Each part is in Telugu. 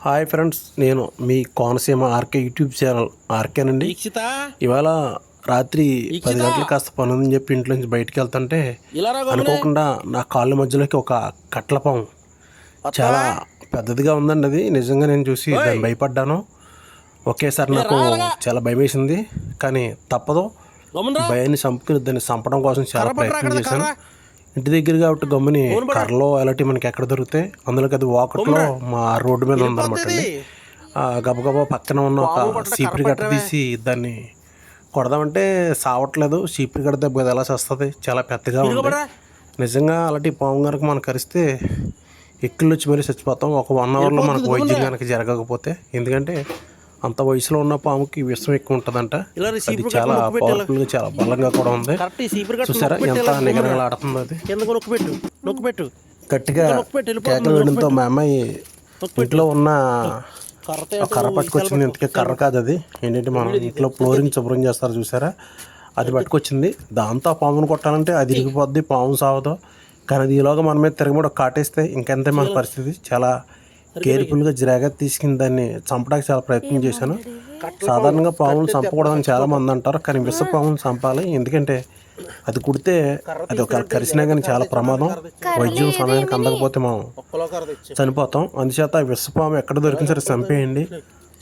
హాయ్ ఫ్రెండ్స్ నేను మీ కోనసీమ ఆర్కే యూట్యూబ్ ఛానల్ ఆర్కేనండి. ఇవాళ రాత్రి! పది గంటలకు కాస్త పని ఉందని చెప్పి ఇంట్లో నుంచి బయటికి వెళ్తుంటే. అనుకోకుండా నా కాళ్ళ మధ్యలోకి ఒక కట్ల పాము చాలా పెద్దదిగా ఉందండి అది. నిజంగా నేను చూసి దాన్ని భయపడ్డాను. ఒకేసారి నాకు చాలా భయం వేసింది కానీ తప్పదు. భయాన్ని చంపుకుని దాన్ని చంపడం కోసం చాలా ప్రయత్నం చేశాను. ఇంటి దగ్గర కాబట్టి గమ్ముని కర్రలో అలాంటివి మనకి ఎక్కడ దొరుకుతాయి? అందులోకి అది వాకట్లో మా రోడ్డు మీద ఉందన్నమాట అండి. గబగబా పక్కన ఉన్న ఒక సీపరి గట్ట తీసి దాన్ని కొడదామంటే సావట్లేదు. సీపరి గట్ట దెబ్బ ఎలా చేస్తుంది? చాలా పెద్దగా ఉంది. నిజంగా అలాంటి పాము కనుక మనకు కరిస్తే ఎక్కిళ్ళు వచ్చి మరీ చచ్చిపోతాం. ఒక వన్ అవర్లో మనకు వైద్యం కనుక జరగకపోతే. ఎందుకంటే అంత వయసులో ఉన్న పాముకి విషం ఎక్కువ ఉంటుందంట. అది చాలా పవర్ఫుల్గా చాలా బలంగా కూడా ఉంది. చూసారా ఎంత నిగనగలాడుతుంది అది. గట్టిగా కేకలు వేయడంతో మా అమ్మాయి ఇంట్లో ఉన్న కర్ర పట్టుకొచ్చింది ఇంతకీ కర్ర కాదు అది. ఏంటంటే మనం ఇంట్లో ఫ్లోరింగ్ శుభ్రం చేస్తారు చూసారా? అది పట్టుకొచ్చింది. దాంతో ఆ పామును కొట్టాలంటే అది ఇరిగిపోద్ది పాము సావదు. కానీ అది ఈలోగా మన మీద తిరగబడి కాటేస్తే ఇంకెంతే మన పరిస్థితి. చాలా కేర్ఫుల్గా జాగ్రత్త తీసుకుని దాన్ని చంపడానికి చాలా ప్రయత్నం చేశాను. సాధారణంగా పాములు చంపకూడదని చాలా మంది అంటారు కానీ విష పాములు చంపాలి. ఎందుకంటే అది కుడితే అది ఒక కరిసినా కానీ చాలా ప్రమాదం. వైద్యం సమయానికి అందకపోతే మనం చనిపోతాం. అందుచేత ఆ విషపాము ఎక్కడ దొరికిన సరే చంపేయండి.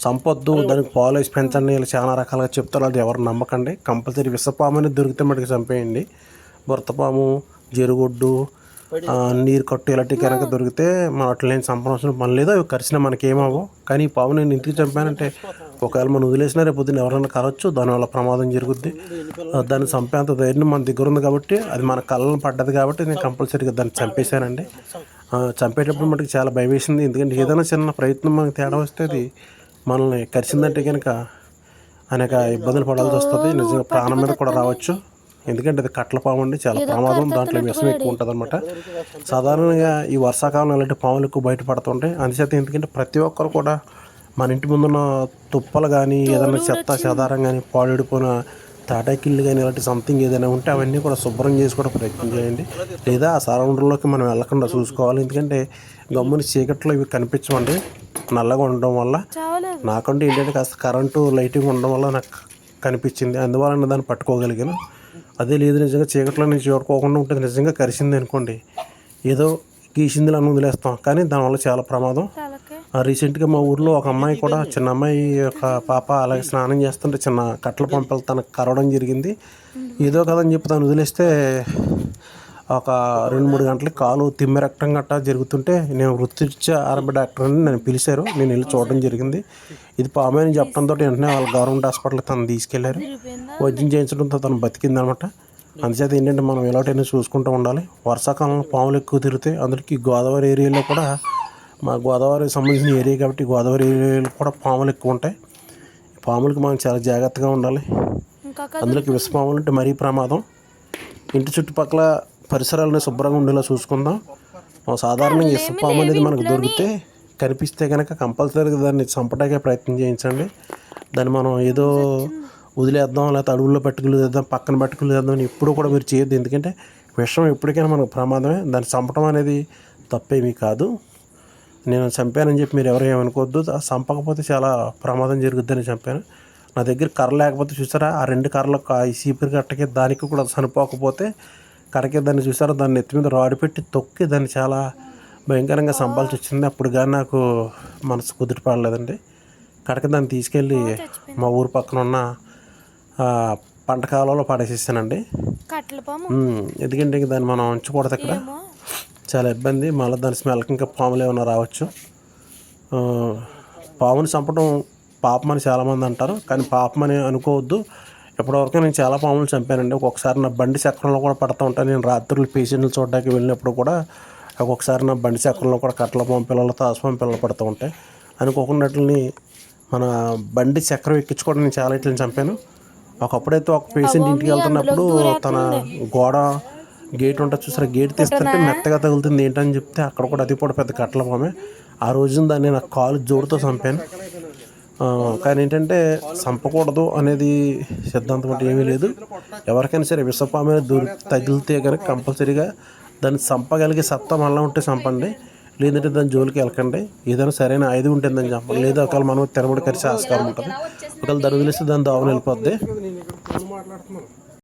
చంపొద్దు దానికి పాలు వేసి పెంచండి ఇలా చాలా రకాలుగా చెప్తారు. అది ఎవరు నమ్మకండి. కంపల్సరీ విషపాము అనేది దొరికితే మటుకు చంపేయండి. బురతపాము జరుగుడ్డు నీరు కట్టు ఇలాంటివి కనుక దొరికితే మనం అట్లా నేను చంపవలసిన పని లేదు. అవి కరిచినా మనకి ఏమవు కానీ ఈ పాము నేను ఇంటికి చంపానంటే ఒకవేళ మనం వదిలేసినా రేపు పొద్దున్న ఎవరైనా కరవచ్చు దానివల్ల ప్రమాదం జరుగుద్ది. దాన్ని చంపేంత ధైర్యం మన దగ్గర ఉంది కాబట్టి అది మన కళ్ళను పడ్డది కాబట్టి నేను కంపల్సరీగా దాన్ని చంపేశానండి. చంపేటప్పుడు మనకి చాలా భయం వేసింది. ఎందుకంటే ఏదైనా చిన్న ప్రయత్నం మనకి తేడా వస్తే అది మనల్ని కరిచిందంటే కనుక అనేక ఇబ్బందులు పడాల్సి వస్తుంది. నిజంగా ప్రాణం మీద కూడా రావచ్చు. ఎందుకంటే అది కట్ల పాము అండి చాలా ప్రమాదం. దాంట్లో విషం ఎక్కువ ఉంటుంది అనమాట సాధారణంగా ఈ వర్షాకాలం ఇలాంటి పాములు ఎక్కువ బయటపడుతుంటాయి. అందుచేత ఎందుకంటే ప్రతి ఒక్కరు కూడా మన ఇంటి ముందున్న తుప్పలు కానీ ఏదైనా చెత్త చెదారం కానీ పాడైపోయిన తాటాకిళ్ళు కానీ ఇలాంటి సంథింగ్ ఏదైనా ఉంటే అవన్నీ కూడా శుభ్రం చేసుకోవడం ప్రయత్నం చేయండి. లేదా ఆ సరౌండర్లోకి మనం వెళ్ళకుండా చూసుకోవాలి. ఎందుకంటే గమ్ముని చీకట్లో ఇవి కనిపించమండి నల్లగా ఉండడం వల్ల నాకంటే ఏంటంటే కాస్త కరెంటు లైటింగ్ ఉండడం వల్ల నాకు కనిపించింది. అందువల్ల దాన్ని పట్టుకోగలిగాను. అదే లేదు నిజంగా చీకట్లో నేను చూడుకోకుండా ఉంటుంది నిజంగా కరిసింది అనుకోండి. ఏదో గీసింది అని వదిలేస్తాం. కానీ దానివల్ల చాలా ప్రమాదం. ఆ రీసెంట్గా మా ఊర్లో ఒక అమ్మాయి కూడా చిన్న అమ్మాయి ఒక పాప అలాగే స్నానం చేస్తుంటే చిన్న కట్ల పంపలు తనకు కరవడం జరిగింది. ఏదో కదని చెప్పి తను వదిలేస్తే ఒక రెండు మూడు గంటలకి కాలు తిమ్మెరక్తం గట్టా జరుగుతుంటే నేను వృత్తిరీత్యా ఆరంభ డాక్టర్ అని నన్ను పిలిచారు. నేను వెళ్ళి చూడడం జరిగింది. ఇది పామే అని చెప్పడంతో వెంటనే వాళ్ళ గవర్నమెంట్ హాస్పిటల్కి తను తీసుకెళ్ళారు. వైద్యం చేయించడంతో తను బతికింది అనమాట అందుచేత ఏంటంటే మనం ఎలాంటివన్నీ చూసుకుంటూ ఉండాలి. వర్షాకాలంలో పాములు ఎక్కువ తిరుగుతాయి. అందరికీ గోదావరి ఏరియాలో కూడా మా గోదావరి సంబంధించిన ఏరియా కాబట్టి గోదావరి ఏరియాలో కూడా పాములు ఎక్కువ ఉంటాయి. పాములకి మనం చాలా జాగ్రత్తగా ఉండాలి. అందులోకి విష పాములు అంటే మరీ ప్రమాదం. ఇంటి చుట్టుపక్కల పరిసరాలను శుభ్రంగా ఉండేలా చూసుకుందాం. సాధారణంగా ఇసుక పాము అనేది మనకు దొరికితే కనిపిస్తే కనుక కంపల్సరీగా దాన్ని చంపడానికే ప్రయత్నం చేయించండి. దాన్ని మనం ఏదో వదిలేద్దాం లేకపోతే అడవుల్లో పట్టుకులేద్దాం పక్కన పట్టుకులేద్దాం అని ఎప్పుడు కూడా మీరు చేయొద్దు. ఎందుకంటే విషం ఎప్పటికైనా మనకు ప్రమాదమే. దాన్ని చంపడం అనేది తప్పేమీ కాదు. నేను చంపానని చెప్పి మీరు ఎవరు ఏమనుకోవద్దు. చంపకపోతే చాలా ప్రమాదం జరుగుద్దని చంపాను నా దగ్గర కర్ర లేకపోతే చూసారా? ఆ రెండు కర్రలకు ఆ సీపరి కట్టకి దానికి కూడా చనిపోకపోతే కరకే దాన్ని చూసారా దాన్ని ఎత్తి మీద రాడి పెట్టి తొక్కి దాన్ని చాలా భయంకరంగా చంపాల్సి వచ్చింది. అప్పుడు కానీ నాకు మనసు కుదుట పడలేదండి. కడక దాన్ని తీసుకెళ్ళి మా ఊరు పక్కన ఉన్న పంట కాలంలో పడేసేసానండి. ఎందుకంటే ఇంక దాన్ని మనం ఉంచకూడదు అక్కడ. చాలా ఇబ్బంది. మళ్ళీ దాని స్మెల్కి ఇంకా పాములు ఏమైనా రావచ్చు. పాముని చంపడం పాపం అని చాలామంది అంటారు కానీ పాపం అని అనుకోవద్దు. ఇప్పటివరకు నేను చాలా పాములు చంపానండి. ఒక్కొక్కసారి నా బండి చక్రంలో కూడా పడుతూ ఉంటాను నేను రాత్రులు పేషెంట్లు చూడడానికి వెళ్ళినప్పుడు కూడా ఒక్కొక్కసారి నా బండి చక్రంలో కూడా కట్టల పాము పిల్లలు తాసుపాము పిల్లలు పడుతూ ఉంటాయి. అనుకోకున్నట్లని మన బండి చక్రం ఎక్కించుకోవడం నేను చాలా ఇట్లని చంపాను. ఒకప్పుడైతే ఒక పేషెంట్ ఇంటికి వెళ్తున్నప్పుడు తన గోడ గేట్ ఉంటుంది చూసారా? గేట్ తీస్తుంటే మెత్తగా తగులుతుంది. ఏంటని చెప్తే అక్కడ కూడా అది కూడా పెద్ద కట్టల పామే. ఆ రోజున దాన్ని నా కాలు జోడుతో చంపాను. కానీ ఏంటంటే చంపకూడదు అనేది సిద్ధాంతం అంటే ఏమీ లేదు. ఎవరికైనా సరే విషపామైన దొరి తగిలితే కనుక కంపల్సరీగా దాన్ని చంపగలిగే సత్తా మళ్ళీ ఉంటే చంపండి లేదంటే దాని జోలికి వెళ్ళకండి. ఏదైనా సరైన ఐదు ఉంటుందని చెప్పండి. లేదా ఒకవేళ మనం తినబడి కరిసే ఆస్కారం ఉంటుంది. ఒకవేళ దాన్ని వదిలేస్తే దాని దావన వెళ్ళిపోద్ది.